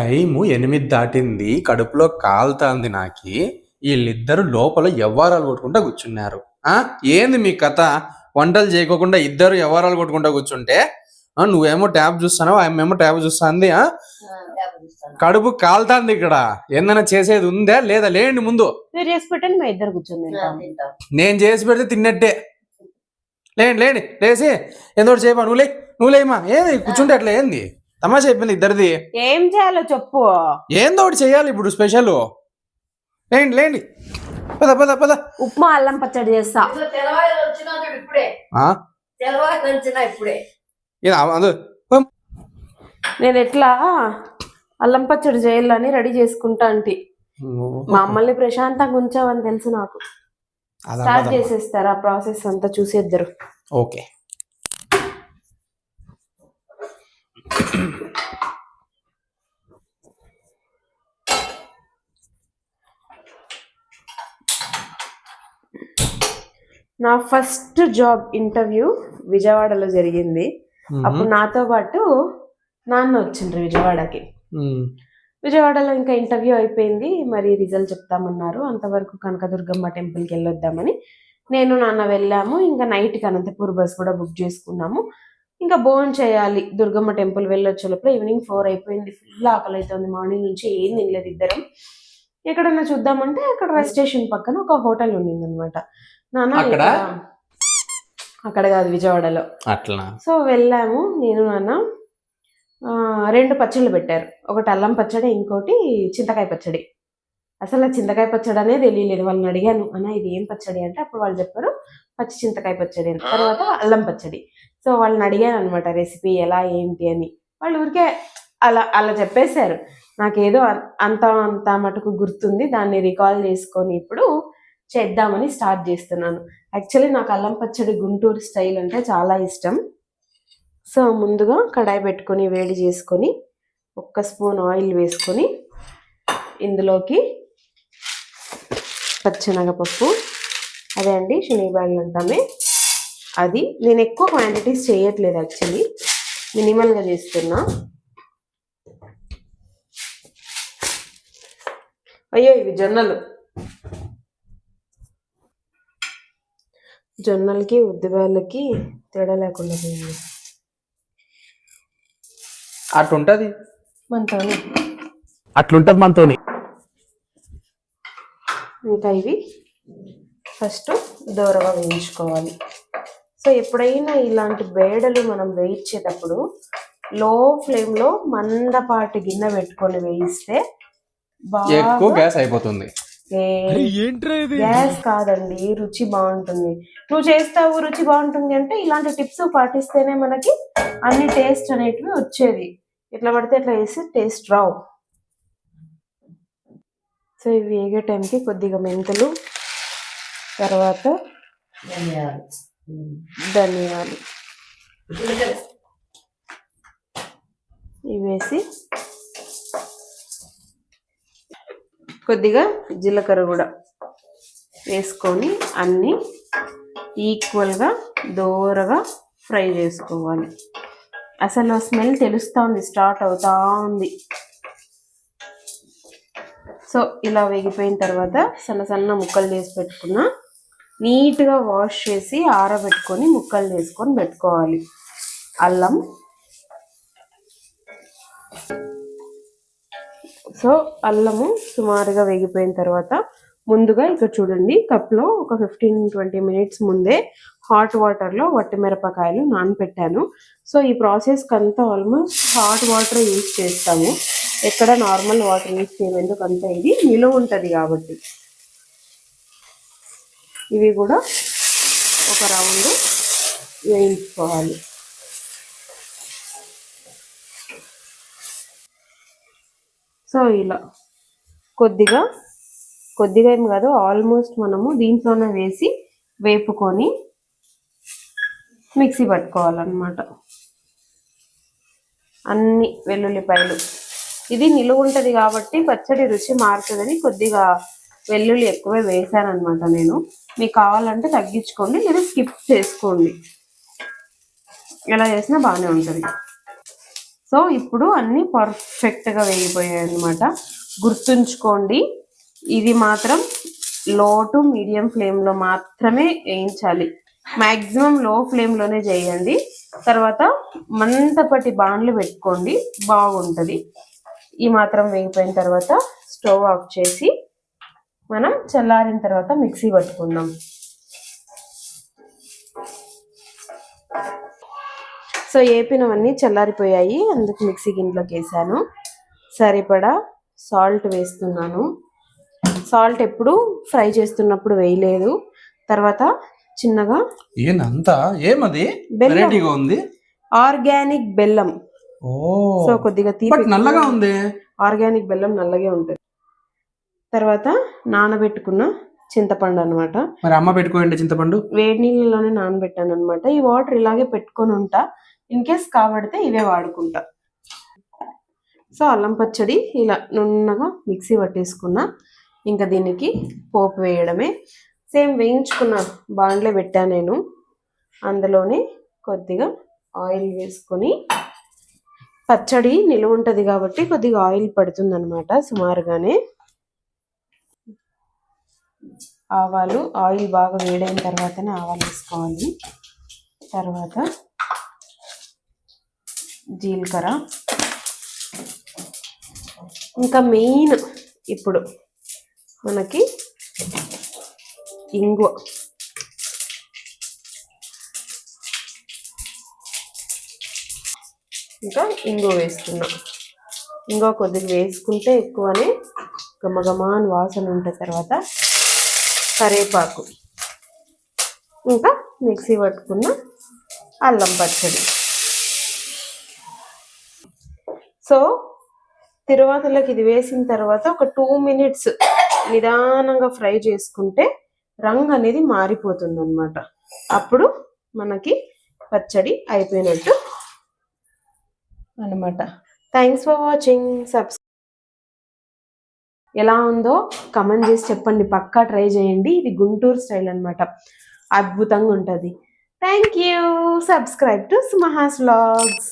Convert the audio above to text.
Time ఎనిమిది దాటింది. కడుపులో కాలుతాంది నాకి. వీళ్ళిద్దరు లోపల ఎవ్వారాలు కొట్టుకుంటా కూర్చున్నారు. ఆ? ఏంది మీ కథ? వంటలు చేయకోకుండా ఇద్దరు ఎవ్వారాలు కొట్టుకుంటా కూర్చుంటే? ఆ, నువ్వేమో ట్యాబ్ చూస్తున్నావు? ఆమెమో ట్యాబ్ చూస్తుంది ఆ? కడుపు కాలుతాంది ఇక్కడ. ఏందైనా చేసేది ఉందా? లేదా? లేండి ముందు. మీరు చేసి పెట్టండి మా ఇద్దరు కూర్చొని తింటాం. నేను చేసి పెడితే తిన్నట్టే. లేండి లేండి లేసి ఎంతో చేయమా? నువ్వు లే నువ్వు లేమా ఏంది? కూర్చుంటే అట్లా ఏంది? తమాషా అయిపోయింది ఇద్దరిది. ఏం చేయాలో చెప్పు. ఏందో ఒకటి చేయాలి ఇప్పుడు స్పెషల్ లేండి లేండి పద పద పద. ఉప్మా అల్లం పచ్చడి చేస్తా. ఆ? ఆ, అదు. నేను ఎట్లా అల్లం పచ్చడి చేయాలని రెడీ చేసుకుంటా అంటే మా అమ్మల్ని ప్రశాంతంగా ఉంచావని తెలుసు నాకు. స్టార్ట్. చేసేస్తారు ఆ ప్రాసెస్ అంతా చూసేద్దరు. ఓకే. నా ఫస్ట్ జాబ్ ఇంటర్వ్యూ విజయవాడలో జరిగింది. అప్పుడు నాతో పాటు నాన్న వచ్చిండ్రు విజయవాడకి. విజయవాడలో ఇంకా ఇంటర్వ్యూ అయిపోయింది. మరి రిజల్ట్ చెప్తామన్నారు. అంతవరకు కనకదుర్గమ్మ టెంపుల్కి వెళ్ళొద్దామని నేను నాన్న వెళ్ళాము. ఇంకా నైట్కి అనంతపూర్ బస్ కూడా బుక్ చేసుకున్నాము. ఇంకా భోజనం చేయాలి. దుర్గమ్మ టెంపుల్ వెళ్ళొచ్చే లోపల ఈవినింగ్ ఫోర్ అయిపోయింది. ఫుల్ ఆకలి అవుతుంది మార్నింగ్ నుంచి ఏం తినలేదు ఇద్దరం. ఎక్కడన్నా చూద్దామంటే అక్కడ రైల్ స్టేషన్ పక్కన ఒక హోటల్ ఉండింది అనమాట నాన్న అక్కడ? కాదు విజయవాడలో. అట్లా సో వెళ్ళాము నేను నాన్న. ఆ, రెండు పచ్చళ్ళు పెట్టారు. ఒకటి అల్లం పచ్చడి ఇంకోటి చింతకాయ పచ్చడి. అసలు ఆ చింతకాయ పచ్చడి అనేది తెలియలేదు. వాళ్ళని అడిగాను అన్న ఇది ఏం పచ్చడి? అంటే అప్పుడు వాళ్ళు చెప్పారు పచ్చి చింతకాయ పచ్చడి అని. తర్వాత అల్లం పచ్చడి. సో వాళ్ళని అడిగాను అనమాట రెసిపీ ఎలా ఏంటి? అని. వాళ్ళు ఊరికే అలా అలా చెప్పేశారు. నాకేదో అంత అంత మటుకు గుర్తుంది దాన్ని రికాల్ చేసుకొని ఇప్పుడు చేద్దామని స్టార్ట్ చేస్తున్నాను. యాక్చువల్లీ నాకు అల్లం పచ్చడి గుంటూరు స్టైల్ అంటే చాలా ఇష్టం. సో ముందుగా కడాయి పెట్టుకొని వేడి చేసుకొని ఒక్క స్పూన్ ఆయిల్ వేసుకొని ఇందులోకి పచ్చెనగపప్పు అదే అండి శనగబాళ్ళు అంటామే. అది నేను ఎక్కువ క్వాంటిటీస్ చేయట్లేదు యాక్చువల్లీ మినిమల్గా చేస్తున్నా. అయ్యో ఇవి జొన్నలు. జొన్నలకి ఉద్దిబాళ్ళకి తేడా లేకుండా పోయింది. అట్లుంటది? మనతోనే. అట్లుంటది మనతోని. ఇంకా ఇవి ఫస్ట్ దూరగా వేయించుకోవాలి. సో ఎప్పుడైనా ఇలాంటి బేడలు మనం వేయించేటప్పుడు లో ఫ్లేమ్లో మందపాటి గిన్నె పెట్టుకొని వేయిస్తే ఎక్కువ గ్యాస్ అయిపోతుంది. గ్యాస్ కాదండి రుచి బాగుంటుంది. నువ్వు చేస్తావు రుచి బాగుంటుంది అంటే ఇలాంటి టిప్స్ పాటిస్తేనే మనకి అన్ని టేస్ట్ అనేటివి వచ్చేది. ఇట్లా పడితే ఇట్లా వేసి టేస్ట్ రావు. సో ఇవి వేగే టైంకి కొద్దిగా మెంతులు తర్వాత ధనియాలు. ధనియాలు. జీలకర్ర ఇవి వేసి కొద్దిగా జీలకర్ర కూడా వేసుకొని అన్నీ ఈక్వల్గా దోరగా ఫ్రై చేసుకోవాలి. అసలు ఆ స్మెల్ తెలుస్తూ ఉంది స్టార్ట్ అవుతా ఉంది. సో ఇలా వేగిపోయిన తర్వాత సన్న సన్న ముక్కలు చేసి పెట్టుకున్న. నీట్గా వాష్ చేసి ఆరబెట్టుకొని ముక్కలు చేసుకొని పెట్టుకోవాలి. అల్లం. సో అల్లము సుమారుగా వేగిపోయిన తర్వాత ముందుగా ఇక్కడ చూడండి కప్లో ఒక ఫిఫ్టీన్ ట్వంటీ మినిట్స్ ముందే హాట్ వాటర్లో వట్టి మిరపకాయలు నానపెట్టాను. సో ఈ ప్రాసెస్కి అంతా ఆల్మోస్ట్ హాట్ వాటర్ యూజ్ చేస్తాము. ఎక్కడ నార్మల్ వాటర్ యూజ్ చేయము ఎందుకంటే ఇది నిలువ ఉంటుంది కాబట్టి. ఇవి కూడా ఒక రౌండ్ వేయించుకోవాలి. సో ఇలా. కొద్దిగా కొద్దిగా ఏం కాదు ఆల్మోస్ట్ మనము దీంట్లోనే వేసి వేపుకొని మిక్సీ పట్టుకోవాలన్నమాట. అన్ని వెల్లుల్లిపాయలు. ఇది నిలువ ఉంటుంది కాబట్టి పచ్చడి రుచి మారుతుందని కొద్దిగా వెల్లుల్లి ఎక్కువే వేసాను అనమాట నేను. మీకు కావాలంటే తగ్గించుకోండి లేదా స్కిప్ చేసుకోండి. ఎలా చేసినా బాగానే ఉంటుంది. సో ఇప్పుడు అన్నీ పర్ఫెక్ట్గా వేగిపోయాయి అనమాట గుర్తుంచుకోండి ఇది మాత్రం లో టు మీడియం ఫ్లేమ్లో మాత్రమే వేయించాలి. మ్యాక్సిమం లో ఫ్లేమ్లోనే చేయండి. తర్వాత మంతపటి బాండ్లు పెట్టుకోండి బాగుంటుంది. ఈ మాత్రం వేగిపోయిన తర్వాత స్టవ్ ఆఫ్ చేసి మనం చల్లారిన తర్వాత మిక్సీ పట్టుకుందాం. సో ఏపినవన్నీ చల్లారిపోయాయి. అందుకు మిక్సీ గిన్నెలోకి వేసాను. సరిపడా సాల్ట్ వేస్తున్నాను. సాల్ట్ ఎప్పుడు ఫ్రై చేస్తున్నప్పుడు వేయలేదు. తర్వాత చిన్నగా ఏమది? ఉంది. ఆర్గానిక్ బెల్లం. సో కొద్దిగా తీపి నల్లగా ఉంది? ఆర్గానిక్ బెల్లం నల్లగే ఉంటుంది. తర్వాత నానబెట్టుకున్న చింతపండు అన్నమాట. మరి అమ్మ పెట్టుకోండి చింతపండు? వేడి నీళ్ళలోనే నానబెట్టాను అనమాట ఈ వాటర్ ఇలాగే పెట్టుకొని ఉంటా. ఇన్ కేస్ కాబడితే ఇవే వాడుకుంటా. సో అల్లం పచ్చడి ఇలా నున్నగా మిక్సీ పట్టేసుకున్నా. ఇంకా దీనికి పోపు వేయడమే. సేమ్ వేయించుకున్న బాండ్లే పెట్టా నేను. అందులోనే కొద్దిగా ఆయిల్ వేసుకొని పచ్చడి నిలువ ఉంటుంది కాబట్టి కొద్దిగా ఆయిల్ పడుతుంది అనమాట సుమారుగానే. ఆవాలు ఆయిల్ బాగా వేడైన తర్వాతనే ఆవాలు వేసుకోవాలి. తర్వాత జీలకర్ర. ఇంకా మెయిన్ ఇప్పుడు మనకి ఇంగువ. ఇంకా ఇంగువ వేస్తున్నా. ఇంగువ కొద్దిగా వేసుకుంటే ఎక్కువనే గమగమాన్ వాసన ఉంటే తర్వాత కరేపాకు. ఇంకా మిక్సీ పట్టుకున్న అల్లం పచ్చడి. సో తిరువాతలోకి ఇది వేసిన తర్వాత ఒక టూ మినిట్స్ నిదానంగా ఫ్రై చేసుకుంటే రంగు అనేది మారిపోతుంది అన్నమాట అప్పుడు మనకి పచ్చడి అయిపోయినట్టు అనమాట థ్యాంక్స్ ఫర్ వాచింగ్ సబ్స్ ఎలా ఉందో కమెంట్ చేసి చెప్పండి. పక్కా ట్రై చేయండి. ఇది గుంటూరు స్టైల్ అన్నమాట. అద్భుతంగా ఉంటుంది. Thank you subscribe to Sumaha's vlogs